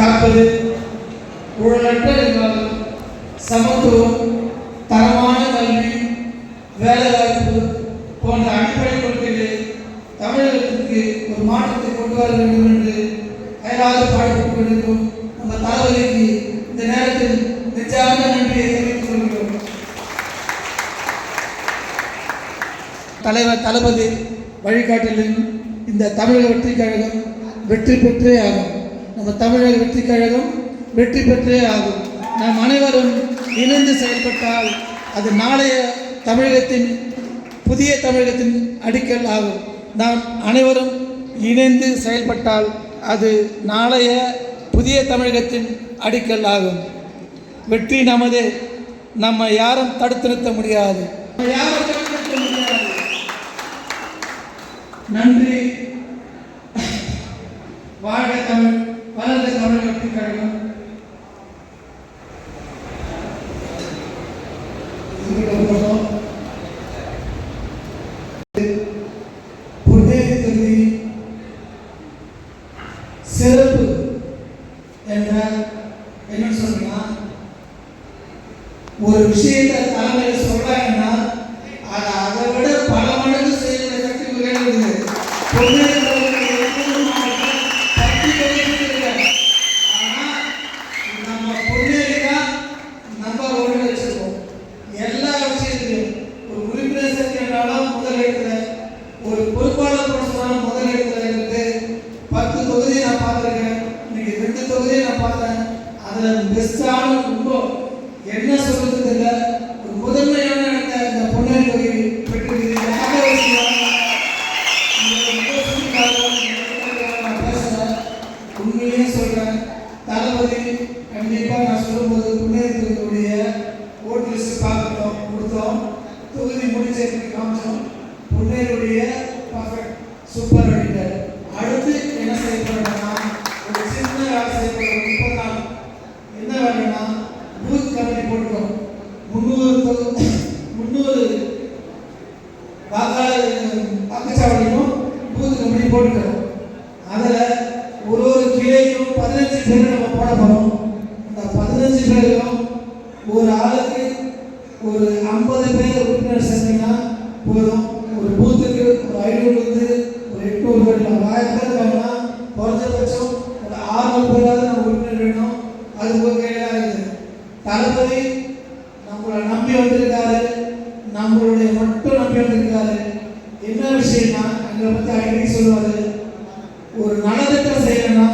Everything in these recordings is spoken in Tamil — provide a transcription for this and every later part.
காப்பது. ஊழலற்ற நிர்வாகம் சமத்துவம் தரமான கல்வி வேலைவாய்ப்பு போன்ற அடிப்படை கொள்கைகளை தமிழகத்திற்கு ஒரு மாற்றத்தை கொண்டு வர வேண்டும் என்று அயராது பாடுபட்டுக் கொண்டிருக்கும் நம்ம தளபதிக்கு இந்த நேரத்தில் நிச்சயமாக நன்றியை தெரிவித்துக் கொள்கிறோம். தலைவர் தளபதி வழிகாட்டலில் இந்த தமிழக வெற்றி கழகம் வெற்றி பெற்றே ஆகும். நம்ம தமிழக வெற்றி கழகம் வெற்றி பெற்றே ஆகும். நாம் அனைவரும் இணைந்து செயல்பட்டால் அது நாளைய தமிழகத்தின் புதிய தமிழகத்தின் அடிக்கல் ஆகும். நாம் அனைவரும் இணைந்து செயல்பட்டால் அது நாளைய புதிய தமிழகத்தின் அடிக்கல் ஆகும். வெற்றி நமது. நம்ம யாரும் தடுத்து நிறுத்த முடியாது. நம்ம யாரும் தடுத்து நிறுத்த முடியாது. நன்றி. வாழ்க தமிழ். வளர்ந்த தமிழ் வெற்றி சிறப்பு என்ற என்ன சொல்றீங்கன்னா ஒரு விஷயத்தை தலைமையில் சொல்றாங்கன்னா அதில் பெஸ்டான ரொம்ப என்ன சொல்றது இல்லை முதன்மையான இடத்த இந்த பொன்னேரி தொகுதி பெற்றிருக்குது நான் சொல்றேன். தளபதி கண்டிப்பா நான் சொல்லும்போது ஓட்டு லிஸ்ட் பார்த்துட்டோம் கொடுத்தோம். தொகுதி முடிச்சதுக்கு காமிச்சோம். முன்னேறுடைய பர்ஃபெக்ட் சூப்பர் அடிட்டார் என்ன வேலைன்னா பூத் கமிட்டி போட்டுக்கோம் முந்நூறு தொகு முந்நூறு வாக்காளர் வாக்குச்சாவடியும் பூத் கமிட்டி போட்டுக்கிறோம் அதில் ஒரு ஒரு கிளைக்கும் பதினஞ்சு பேர் நம்ம போட போகிறோம் அந்த பதினஞ்சு பேரும் ஒரு ஆளுக்கு ஒரு ஐம்பது பேர் உறுப்பினர் சேர்ந்தீங்கன்னா போதும். ஒரு பூத்துக்கு ஒரு ஐநூறுலேருந்து ஒரு எட்நூறு பேர் ஆயிரம் பேர் வேணும்னா குறைஞ்சபட்சம் ஒரு ஆறு பேராவது நம்ம உறுப்பினர் வேணும் அது உங்கள் கையில் தான் இருக்குது தளபதி நம்மளை நம்பி வந்திருக்காரு நம்மளுடைய மட்டும் நம்பி வந்திருக்காரு. என்ன விஷயம்னா எங்களை பற்றி அடிக்கடி சொல்லுவாரு ஒரு நலத்திட்டம் செய்யணும்னா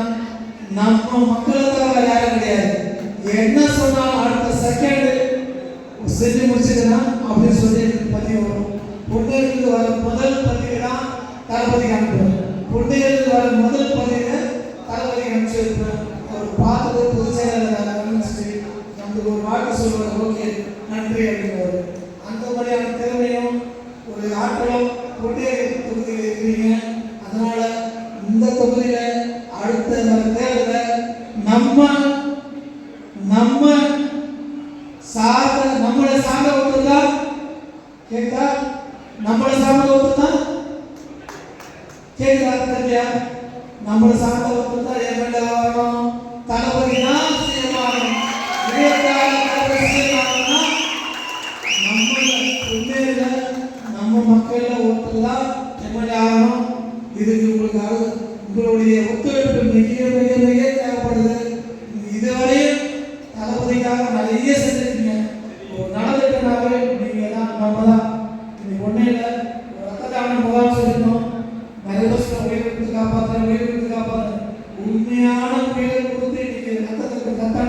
நம்ம மக்களை தவிர யாரும் கிடையாது. என்ன சொன்னாலும் அடுத்த செகண்ட் செஞ்சு முடிச்சதுன்னா அப்படின்னு சொல்லி பதிவு வரும். பொண்ணுகளுக்கு வர முதல் பதிவு தான் தளபதி அனுப்புவேன் பொண்ணுகளுக்கு வர முதல் பதிவு தளபதி அனுப்பிச்சு வைப்பேன் அவர் பார்த்தது பொதுச் செயலாளர் ஒரு வார்த்தை சொல்லுவார் ஓகே நன்றி அப்படிங்கிறாரு அந்த மாதிரியான திறமையும் ஒரு ஆற்றலும் பொன்னேரி தொகுதியில் இருக்கிறீங்க. அதனால இந்த தொகுதியில அடுத்த வர தேர்தலில் நம்ம நம்ம சார்ந்த நம்மளை சார்ந்த ஒருத்தர் தான் கேட்குதா நம்மளை சார்ந்த ஒருத்தர் தான் கேட்குதா தெரியா நம்மளை சார்ந்த ஒருத்தர் தான் எம்எல்ஏ ஆகணும் தளபதி தான் சிஎம் ஆகணும் இருபத்தாறு தளபதி சிஎம் ஆகணும்னா நம்ம பொன்னேரில நம்ம மக்கள்ல ஒருத்தர் தான் எம்எல்ஏ ஆகணும் இதுக்கு உங்களுக்கு உங்களுக்காக உங்களுடைய ஒத்துழைப்பு மிக மிக மிக தேவைப்படுது. இதுவரையும் தளபதிக்காக நிறைய செஞ்சிருக்கீங்க. ஒரு நலத்திட்டனாகவே நீங்க தான் நம்ம தான் இன்னைக்கு ஒன்றும் இல்லை ரத்த தானம் முகாம் செஞ்சிருந்தோம் நிறைய வருஷம் உயிர் கொடுத்து காப்பாற்றுறேன் உயிர் கொடுத்து காப்பாற்றுறேன் உண்மையான உயிரை கொடுத்து இன்னைக்கு ரத்தத்துக்கு ரத்தானங்கள்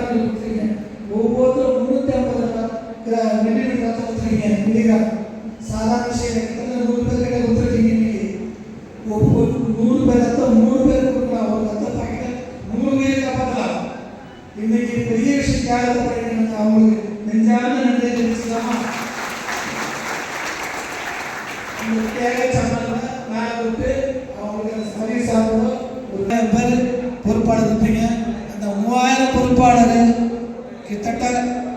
இந்த தியாக சம்பளம் மேலே விட்டு அவங்களுக்கு அந்த சர்வீஸ் ஆகணும் ஒரு மூவாயிரம் பேர் பொறுப்பாளர் இருப்பீங்க அந்த மூவாயிரம் பொறுப்பாளர் கிட்டத்தட்ட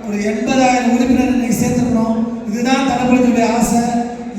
ஒரு எண்பதாயிரம் உறுப்பினர் இன்னைக்கு சேர்த்துக்கணும். இதுதான் தளபதியுடைய ஆசை.